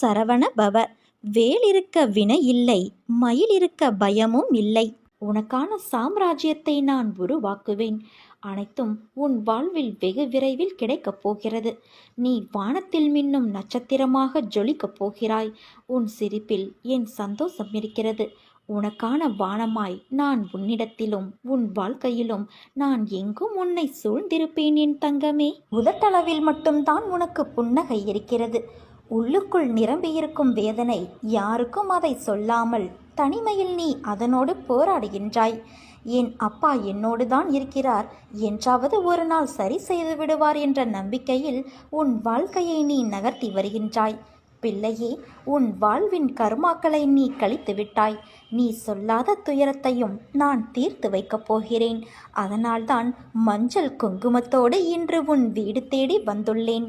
சரவண பவ. வேல் இருக்க வினை இல்லை மயில் இருக்க பயமும் இல்லை. உனக்கான சாம்ராஜ்யத்தை நான் உருவாக்குவேன். அனைத்தும் உன் வாழ்வில் வெகு விரைவில் கிடைக்கப் போகிறது. நீ வானத்தில் மின்னும் நட்சத்திரமாக ஜொலிக்கப் போகிறாய். உன் சிரிப்பில் என் சந்தோஷம் இருக்கிறது. உனக்கான வானமாய் நான் உன்னிடத்திலும் உன் வாழ்க்கையிலும் நான் எங்கும் உன்னை சூழ்ந்திருப்பேன் என் தங்கமே. உதட்டளவில் மட்டும்தான் உனக்கு புன்னகை இருக்கிறது. உள்ளுக்குள் நிரம்பியிருக்கும் வேதனை யாருக்கும் அதை சொல்லாமல் தனிமையில் நீ அதனோடு போராடுகின்றாய். என் அப்பா என்னோடு தான் இருக்கிறார்? என்றாவது ஒரு நாள் சரி செய்து விடுவார் என்ற நம்பிக்கையில் உன் வாழ்க்கையை நீ நகர்த்தி வருகின்றாய். பிள்ளையே உன் வாழ்வின் கர்மாக்களை நீ கழித்து விட்டாய். நீ சொல்லாத துயரத்தையும் நான் தீர்த்து வைக்கப் போகிறேன். அதனால்தான் மஞ்சள் குங்குமத்தோடு இன்று உன் வீடு தேடி வந்துள்ளேன்.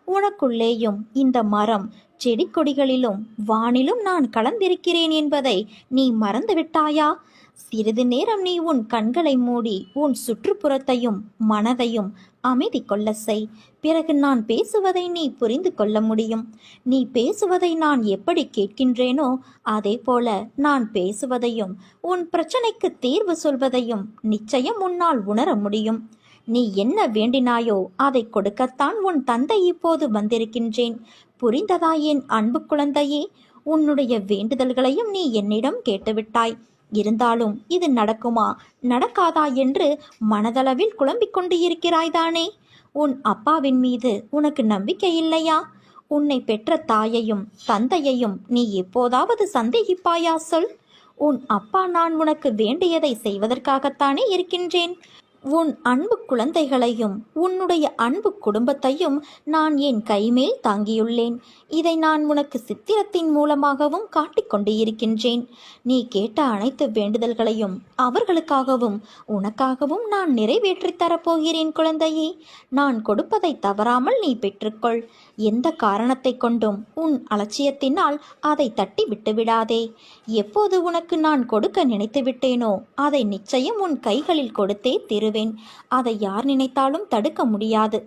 உனக்குள்ளேயும் இந்த மரம் செடி கொடிகளிலும் வானிலும் நான் கலந்திருக்கிறேன் என்பதை நீ மறந்துவிட்டாயா? சிறிது நேரம் நீ உன் கண்களை மூடி உன் சுற்றுப்புறத்தையும் மனதையும் அமைதி கொள்ள செய். பிறகு நான் பேசுவதை நீ புரிந்து கொள்ள முடியும். நீ பேசுவதை நான் எப்படி கேட்கின்றேனோ அதே போல நான் பேசுவதையும் உன் பிரச்சனைக்கு தீர்வு சொல்வதையும் நிச்சயம் உன்னால் உணர முடியும். நீ என்ன வேண்டினாயோ அதை கொடுக்கத்தான் உன் தந்தை இப்போது வந்திருக்கின்றேன். புரிந்ததா என் அன்பு குழந்தையே? உன்னுடைய வேண்டுதல்களையும் நீ என்னிடம் கேட்டுவிட்டாய். இருந்தாலும் இது நடக்குமா? நடக்காதா என்று மனதளவில் குழம்பிக் கொண்டு இருக்கிறாய்தானே உன் அப்பாவின் மீது உனக்கு நம்பிக்கை இல்லையா? உன்னை பெற்ற தாயையும் தந்தையையும் நீ எப்போதாவது சந்தேகிப்பாயா சொல்? உன் அப்பா நான் உனக்கு வேண்டியதை செய்வதற்காகத்தானே இருக்கின்றேன். உன் அன்பு குழந்தைகளையும் உன்னுடைய அன்பு குடும்பத்தையும் நான் என் கைமேல் தாங்கியுள்ளேன். இதை நான் உனக்கு சித்திரத்தின் மூலமாகவும் காட்டிக்கொண்டு இருக்கின்றேன் நீ கேட்ட அனைத்து வேண்டுதல்களையும் அவர்களுக்காகவும் உனக்காகவும் நான் நிறைவேற்றித் தரப்போகிறேன் குழந்தையே. நான் கொடுப்பதை தவறாமல் நீ பெற்றுக்கொள். எந்த காரணத்தை கொண்டும் உன் அலட்சியத்தினால் அதை தட்டி விட்டுவிடாதே. எப்போது உனக்கு நான் கொடுக்க நினைத்து விட்டேனோ அதை நிச்சயம் உன் கைகளில் கொடுத்தே தருவேன். அதை யார் நினைத்தாலும் தடுக்க முடியாது.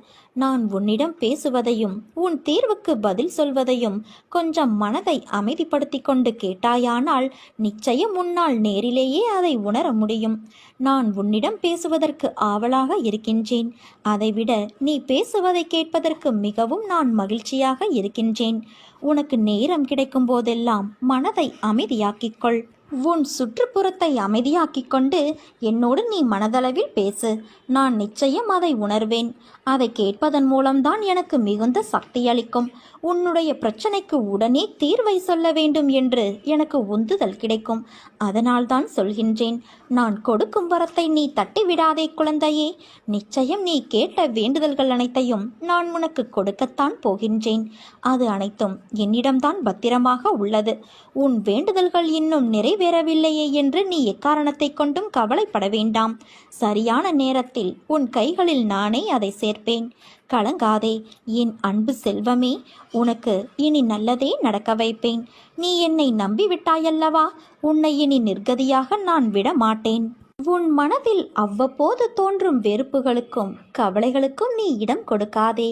நான் உன்னிடம் பேசுவதையும் உன் தீர்வுக்கு பதில் சொல்வதையும் கொஞ்சம் மனதை அமைதிப்படுத்தி கொண்டு கேட்டாயானால் நிச்சயம் உன்னால் நேரிலேயே அதை உணர முடியும். நான் உன்னிடம் பேசுவதற்கு ஆவலாக இருக்கின்றேன். அதைவிட நீ பேசுவதை கேட்பதற்கு மிகவும் நான் மகிழ்ச்சியாக இருக்கின்றேன். உனக்கு நேரம் கிடைக்கும் போதெல்லாம் மனதை அமைதியாக்கிக்கொள் உன் சுற்றுப்புறத்தை அமைதியாக்கிக் கொண்டு என்னோடு நீ மனதளவில் பேசு. நான் நிச்சயம் அதை உணர்வேன். அதை கேட்பதன் மூலம்தான் எனக்கு மிகுந்த சக்தி அளிக்கும். உன்னுடைய பிரச்சனைக்கு உடனே தீர்வை சொல்ல வேண்டும் என்று எனக்கு உந்துதல் கிடைக்கும். அதனால்தான் சொல்கின்றேன் நான் கொடுக்கும் வரத்தை நீ தட்டிவிடாதே குழந்தையே. நிச்சயம் நீ கேட்ட வேண்டுதல்கள் அனைத்தையும் நான் உனக்கு கொடுக்கத்தான் போகின்றேன். அது அனைத்தும் என்னிடம்தான் பத்திரமாக உள்ளது. உன் வேண்டுதல்கள் இன்னும் நிறை நிறைவேறவில்லையே என்று நீ எக்காரணத்தை கொண்டும் கவலைப்பட வேண்டாம். சரியான நேரத்தில் உன் கைகளில் நானே அதை சேர்ப்பேன். கலங்காதே என் அன்பு செல்வமே உனக்கு இனி நல்லதே நடக்க வைப்பேன். நீ என்னை நம்பிவிட்டாயல்லவா? உன்னை இனி நிர்கதியாக நான் விட மாட்டேன் உன் மனதில் அவ்வப்போது தோன்றும் வெறுப்புகளுக்கும் கவலைகளுக்கும் நீ இடம் கொடுக்காதே.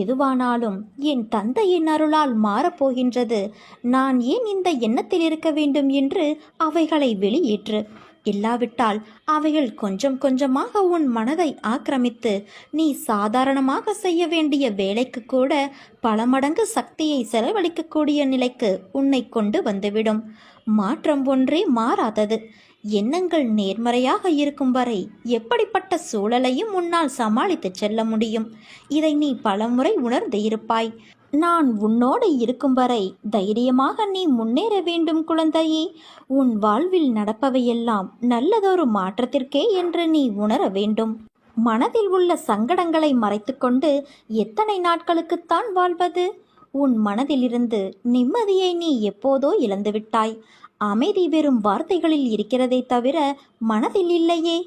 எதுவானாலும் என் தந்தையின் அருளால் மாறப்போகின்றது. நான் ஏன் இந்த எண்ணத்தில் இருக்க வேண்டும் என்று அவைகளை வெளியேற்று. இல்லாவிட்டால் அவைகள் கொஞ்சம் கொஞ்சமாக உன் மனதை ஆக்கிரமித்து நீ சாதாரணமாக செய்ய வேண்டிய வேலைக்கு கூட பல மடங்கு சக்தியை செலவழிக்கக்கூடிய நிலைக்கு உன்னை கொண்டு வந்துவிடும். மாற்றம் ஒன்றே மாறாதது. எண்ணங்கள் நேர்மறையாக இருக்கும் வரை எப்படிப்பட்ட சூழலையும் உன்னால் சமாளித்து செல்ல முடியும்? இதை நீ பலமுறை உணர்ந்து இருப்பாய் நான் உன்னோடு இருக்கும் வரை தைரியமாக நீ முன்னேற வேண்டும் குழந்தையே. உன் வாழ்வில் நடப்பவையெல்லாம் நல்லதொரு மாற்றத்திற்கே என்று நீ உணர வேண்டும். மனதில் உள்ள சங்கடங்களை மறைத்துக்கொண்டு எத்தனை நாட்களுக்குத்தான் வாழ்வது? உன் மனதிலிருந்து நிம்மதியை நீ எப்போதோ இழந்துவிட்டாய். அமைதி வெறும் வார்த்தைகளில் இருக்கிறதே தவிர மனதில் இல்லையே.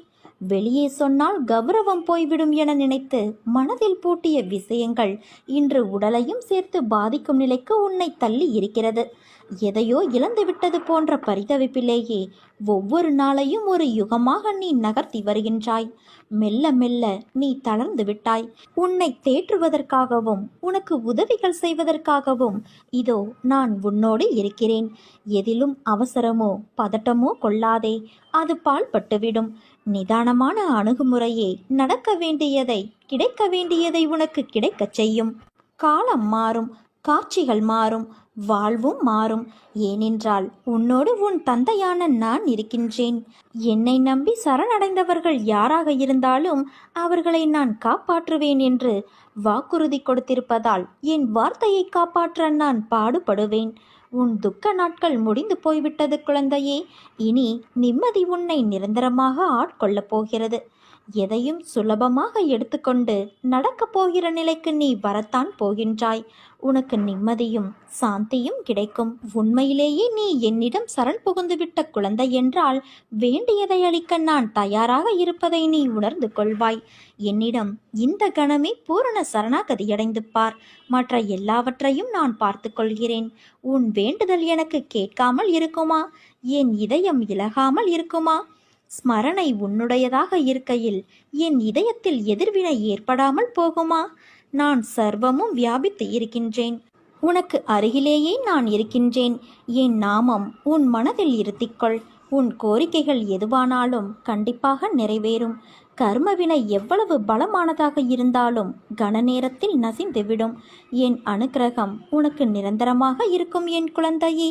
வெளியே சொன்னால் கௌரவம் போய்விடும் என நினைத்து மனதில் பூட்டிய விஷயங்கள் இன்று உடலையும் சேர்த்து பாதிக்கும் நிலைக்கு உன்னை தள்ளி இருக்கிறது. எதையோ இழந்துவிட்டது போன்ற பரிதவிப்பிலேயே ஒவ்வொரு நாளையும் ஒரு யுகமாக நீ நகர்த்தி வருகின்றாய். மெல்ல மெல்ல நீ தளர்ந்து விட்டாய். உன்னை தேற்றுவதற்காகவும் உனக்கு உதவிகள் செய்வதற்காகவும் இதோ நான் உன்னோடு இருக்கிறேன். எதிலும் அவசரமோ பதட்டமோ கொள்ளாதே. அது பால்பட்டுவிடும் நிதானமான அணுகுமுறையே நடக்க வேண்டியதை கிடைக்க வேண்டியதை உனக்கு கிடைக்கச் செய்யும். காலம் மாறும் காட்சிகள் மாறும். வாழ்வும் மாறும். ஏனென்றால் உன்னோடு உன் தந்தையான நான் இருக்கின்றேன். என்னை நம்பி சரணடைந்தவர்கள் யாராக இருந்தாலும் அவர்களை நான் காப்பாற்றுவேன் என்று வாக்குறுதி கொடுத்திருப்பதால் என் வார்த்தையை காப்பாற்ற நான் பாடுபடுவேன். உன் துக்க நாட்கள் முடிந்து போய்விட்டது குழந்தையே. இனி நிம்மதி உன்னை நிரந்தரமாக ஆட்கொள்ளப் போகிறது. எதையும் சுலபமாக எடுத்துக்கொண்டு நடக்கப் போகிற நிலைக்கு நீ வரத்தான் போகின்றாய். உனக்கு நிம்மதியும் சாந்தியும் கிடைக்கும். உண்மையிலேயே நீ என்னிடம் சரண் புகுந்துவிட்ட குழந்தை என்றால் வேண்டியதை அளிக்க நான் தயாராக இருப்பதை நீ உணர்ந்து கொள்வாய். என்னிடம் இந்த கணமே பூரண சரணாகதியடைந்து பார். மற்ற எல்லாவற்றையும் நான் பார்த்து கொள்கிறேன். உன் வேண்டுதல் எனக்கு கேட்காமல் இருக்குமா? என் இதயம் இலகாமல் இருக்குமா? ஸ்மரணை உன்னுடையதாக இருக்கையில் என் இதயத்தில் எதிர்வினை ஏற்படாமல் போகுமா? நான் சர்வமும் வியாபித்து இருக்கின்றேன். உனக்கு அருகிலேயே நான் இருக்கின்றேன். என் நாமம் உன் மனதில் இருத்திக்கொள். உன் கோரிக்கைகள் எதுவானாலும் கண்டிப்பாக நிறைவேறும். கர்மவினை எவ்வளவு பலமானதாக இருந்தாலும் கன நேரத்தில் நசிந்துவிடும். என் அனுக்கிரகம் உனக்கு நிரந்தரமாக இருக்கும் என் குழந்தையே.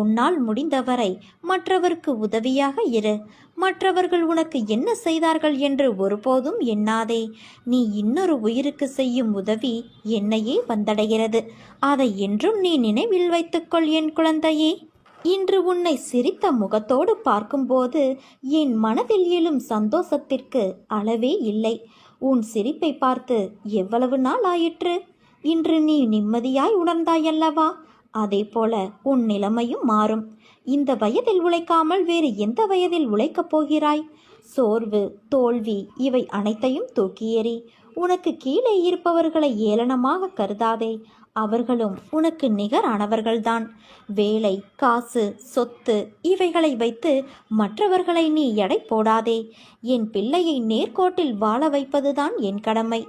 உன்னால் முடிந்தவரை மற்றவருக்கு உதவியாக இரு. மற்றவர்கள் உனக்கு என்ன செய்தார்கள் என்று ஒருபோதும் எண்ணாதே. நீ இன்னொரு உயிருக்கு செய்யும் உதவி என்னையே வந்தடைகிறது. அதை என்றும் நீ நினைவில் வைத்துக்கொள் என் குழந்தையே. இன்று உன்னை சிரித்த முகத்தோடு பார்க்கும்போது என் மனதில் எழும் சந்தோஷத்திற்கு அளவே இல்லை. உன் சிரிப்பை பார்த்து எவ்வளவு நாள் ஆயிற்று? இன்று நீ நிம்மதியாய் உணர்ந்தாயல்லவா? அதே போல உன் நிலைமையும் மாறும். இந்த வயதில் உழைக்காமல் வேறு எந்த வயதில் உழைக்கப் போகிறாய்? சோர்வு தோல்வி இவை அனைத்தையும் தூக்கி எறி உனக்கு கீழே இருப்பவர்களை ஏளனமாக கருதாதே. அவர்களும் உனக்கு நிகரானவர்கள்தான். வேலை காசு சொத்து இவைகளை வைத்து மற்றவர்களை நீ எடை போடாதே. என் பிள்ளையை நேர்கோட்டில் வாழ வைப்பதுதான் என் கடமை.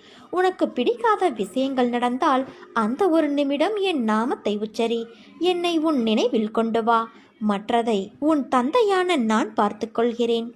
உனக்கு பிடிக்காத விஷயங்கள் நடந்தால் அந்த ஒரு நிமிடம் என் நாமத்தை உச்சரி. என்னை உன் நினைவில் கொண்டு வா. மற்றதை உன் தந்தையான நான் பார்த்துக்கொள்கிறேன்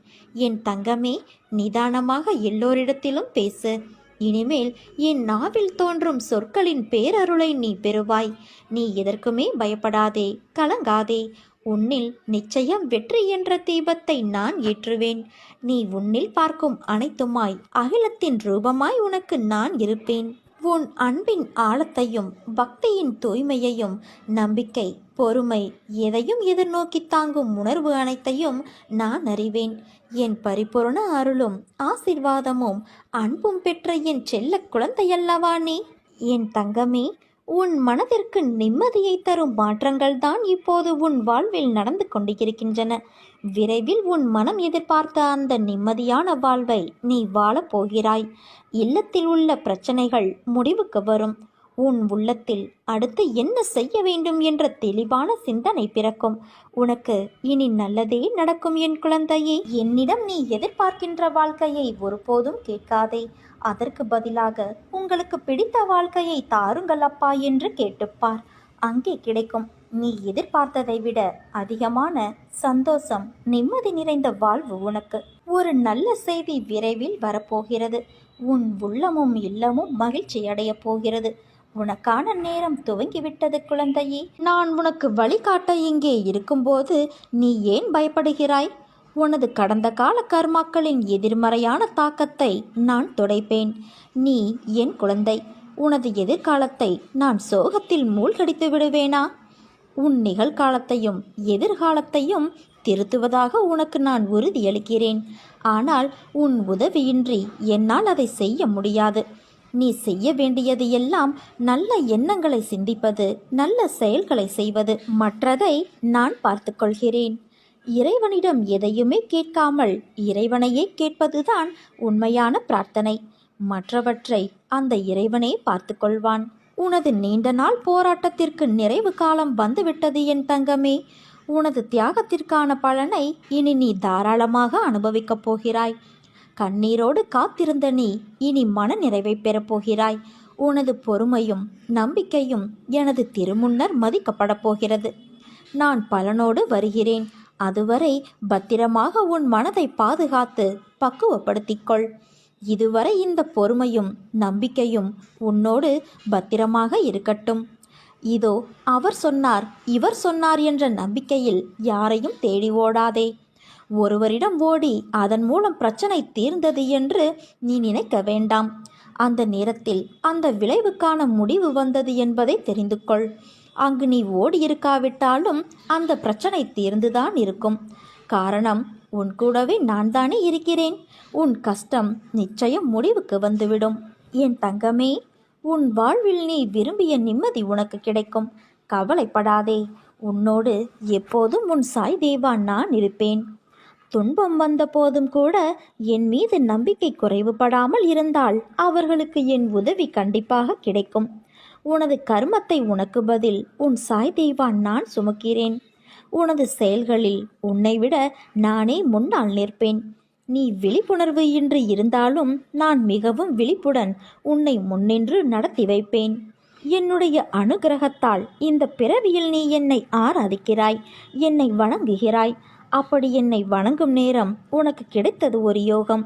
என் தங்கமே நிதானமாக எல்லோரிடத்திலும் பேசு. இனிமேல் என் நாவில் தோன்றும் சொற்களின் பேரருளை நீ பெறுவாய். நீ எதற்குமே பயப்படாதே கலங்காதே. உன்னில் நிச்சயம் வெற்றி என்ற தீபத்தை நான் ஏற்றுவேன். நீ உன்னில் பார்க்கும் அனைத்துமாய் அகிலத்தின் ரூபமாய் உனக்கு நான் இருப்பேன். உன் அன்பின் ஆழத்தையும் பக்தியின் தூய்மையையும் நம்பிக்கை பொறுமை எதையும் எதிர்நோக்கி தாங்கும் உணர்வு அனைத்தையும் நான் அறிவேன். என் பரிபூரண அருளும் ஆசிர்வாதமும் அன்பும் பெற்ற என் செல்ல குழந்தையல்லவா நீ? என் தங்கமே உன் மனதிற்கு நிம்மதியை தரும் மாற்றங்கள் தான் இப்போது உன் வாழ்வில் நடந்து கொண்டிருக்கின்றன. விரைவில் உன் மனம் எதிர்பார்த்த அந்த நிம்மதியான வாழ்வை நீ வாழப் போகிறாய். இல்லத்தில் உள்ள பிரச்சனைகள் முடிவுக்கு வரும். உன் உள்ளத்தில் அடுத்து என்ன செய்ய வேண்டும் என்ற தெளிவான சிந்தனை பிறக்கும். உனக்கு இனி நல்லதே நடக்கும் என் குழந்தையே. என்னிடம் நீ எதிர்பார்க்கின்ற வாழ்க்கையை ஒருபோதும் கேட்காதே. அதற்கு பதிலாக உங்களுக்கு பிடித்த வாழ்க்கையை தாருங்கள் அப்பா என்று கேட்டுப்பார். அங்கே கிடைக்கும் நீ எதிர்பார்த்ததை விட அதிகமான சந்தோஷம் நிம்மதி நிறைந்த வாழ்வு உனக்கு. ஒரு நல்ல செய்தி விரைவில் வரப்போகிறது. உன் உள்ளமும் இல்லமும் மகிழ்ச்சி அடைய போகிறது. உனக்கான நேரம் துவங்கிவிட்டது குழந்தையே. நான் உனக்கு வழிகாட்ட இங்கே இருக்கும்போது நீ ஏன் பயப்படுகிறாய்? உனது கடந்த கால கர்மாக்களின் எதிர்மறையான தாக்கத்தை நான் துடைப்பேன். நீ என் குழந்தை. உனது எதிர்காலத்தை நான் சோகத்தில் மூழ்கடித்து விடுவேனா? உன் நிகழ்காலத்தையும் எதிர்காலத்தையும் திருத்துவதாக உனக்கு நான் உறுதியளிக்கிறேன் ஆனால் உன் உதவியின்றி என்னால் அதை செய்ய முடியாது. நீ செய்ய வேண்டியது எல்லாம் நல்ல எண்ணங்களை சிந்திப்பது நல்ல செயல்களை செய்வது மற்றதை நான் பார்த்துக்கொள்கிறேன். இறைவனிடம் எதையுமே கேட்காமல் இறைவனையே கேட்பதுதான் உண்மையான பிரார்த்தனை. மற்றவற்றை அந்த இறைவனே பார்த்துக்கொள்வான். உனது நீண்ட நாள் போராட்டத்திற்கு நிறைவு காலம் வந்துவிட்டது என் தங்கமே. உனது தியாகத்திற்கான பலனை இனி நீ தாராளமாக அனுபவிக்கப் போகிறாய். கண்ணீரோடு காத்திருந்த நீ இனி மன நிறைவை பெறப்போகிறாய் உனது பொறுமையும் நம்பிக்கையும் எனது திருமுன்னர் மதிக்கப்படப் போகிறது. நான் பலனோடு வருகிறேன். அதுவரை பத்திரமாக உன் மனதை பாதுகாத்து பக்குவப்படுத்திக்கொள். இதுவரை இந்த பொறுமையும் நம்பிக்கையும் உன்னோடு பத்திரமாக இருக்கட்டும். இதோ அவர் சொன்னார் இவர் சொன்னார் என்ற நம்பிக்கையில் யாரையும் தேடி ஓடாதே. ஒருவரிடம் ஓடி அதன் மூலம் பிரச்சனை தீர்ந்தது என்று நீ நினைக்க வேண்டாம். அந்த நேரத்தில் அந்த விளைவுக்கான முடிவு வந்தது என்பதை தெரிந்து கொள் அங்கு நீ ஓடியிருக்காவிட்டாலும் அந்த பிரச்சனை தீர்ந்துதான் இருக்கும். காரணம் உன் கூடவே நான் தானே இருக்கிறேன். உன் கஷ்டம் நிச்சயம் முடிவுக்கு வந்துவிடும். என் தங்கமே உன் வாழ்வில் நீ விரும்பிய நிம்மதி உனக்கு கிடைக்கும். கவலைப்படாதே உன்னோடு எப்போதும் உன் சாய் தேவா நான் இருப்பேன். துன்பம் வந்த போதும் கூட என் மீது நம்பிக்கை குறைவுபடாமல் இருந்தால் அவர்களுக்கு என் உதவி கண்டிப்பாக கிடைக்கும். உனது கர்மத்தை உனக்கு பதில். உன் சாய் தெய்வான் நான் சுமக்கிறேன். உனது செயல்களில் உன்னை விட நானே முன்னால் நிற்பேன். நீ விழிப்புணர்வு இன்றி இருந்தாலும் நான் மிகவும் விழிப்புடன் உன்னை முன்னின்று நடத்தி வைப்பேன். என்னுடைய அனுகிரகத்தால் இந்த பிறவியில் நீ என்னை ஆராதிக்கிறாய் என்னை வணங்குகிறாய். அப்படி என்னை வணங்கும் நேரம் உனக்கு கிடைத்தது ஒரு யோகம்.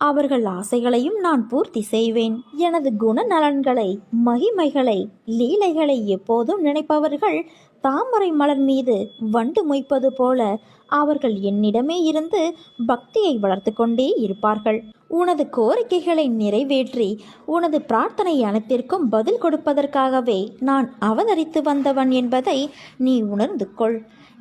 அவர்கள் ஆசைகளையும் நான் பூர்த்தி செய்வேன். எனது குணநலன்களை மகிமைகளை லீலைகளை எப்போதும் நினைப்பவர்கள் தாமரை மலர் மீது வண்டு மொய்ப்பது போல அவர்கள் என்னிடமே இருந்து பக்தியை வளர்த்து கொண்டே இருப்பார்கள். உனது கோரிக்கைகளை நிறைவேற்றி உனது பிரார்த்தனை அனைத்திற்கும் பதில் கொடுப்பதற்காகவே நான் அவதரித்து வந்தவன் என்பதை நீ உணர்ந்து கொள்.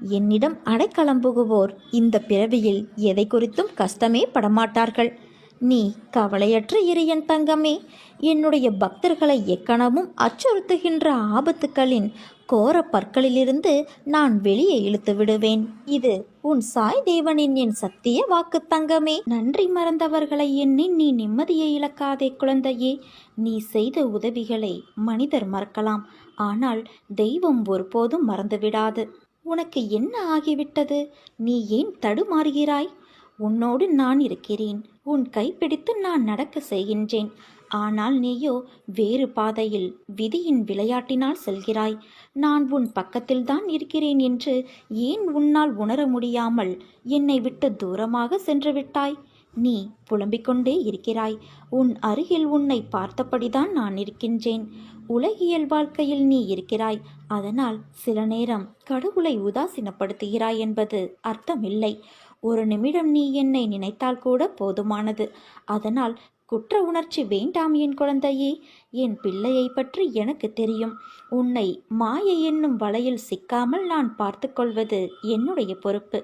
என்னிடம் அடைக்கலம் புகுவோர் இந்த பிறவியில் எதை குறித்தும் கஷ்டமே படமாட்டார்கள். நீ கவலையற்ற இரு என் தங்கமே என்னுடைய பக்தர்களை எக்கணமும் அச்சுறுத்துகின்ற ஆபத்துக்களின் கோர பற்களிலிருந்து நான் வெளியே இழுத்து விடுவேன். இது உன் சாய் தேவனின் என் சத்திய வாக்கு தங்கமே. நன்றி மறந்தவர்களை எண்ணி நீ நிம்மதியை இழக்காதே குழந்தையே. நீ செய்த உதவிகளை மனிதர் மறக்கலாம். ஆனால் தெய்வம் ஒருபோதும் மறந்துவிடாது. உனக்கு என்ன ஆகிவிட்டது? நீ ஏன் தடுமாறுகிறாய்? உன்னோடு நான் இருக்கிறேன். உன் கைப்பிடித்து நான் நடக்க செய்கின்றேன். ஆனால் நீயோ வேறு பாதையில் விதியின் விளையாட்டினால் செல்கிறாய். நான் உன் பக்கத்தில்தான் இருக்கிறேன் என்று ஏன் உன்னால் உணர முடியாமல் என்னை விட்டு தூரமாக சென்று விட்டாய்? நீ புலம்பிக் கொண்டே இருக்கிறாய். உன் அருகில் உன்னை பார்த்தபடிதான் நான் இருக்கின்றேன். உலகியல் வாழ்க்கையில் நீ இருக்கிறாய். அதனால் சில நேரம் கடவுளை உதாசீனப்படுத்துகிறாய் என்பது அர்த்தமில்லை. ஒரு நிமிடம் நீ என்னை நினைத்தால் கூட போதுமானது. அதனால் குற்ற உணர்ச்சி வேண்டாம் என் குழந்தையே. என் பிள்ளையை பற்றி எனக்கு தெரியும். உன்னை மாயை என்னும் வலையில் சிக்காமல் நான் பார்த்து கொள்வது என்னுடைய பொறுப்பு.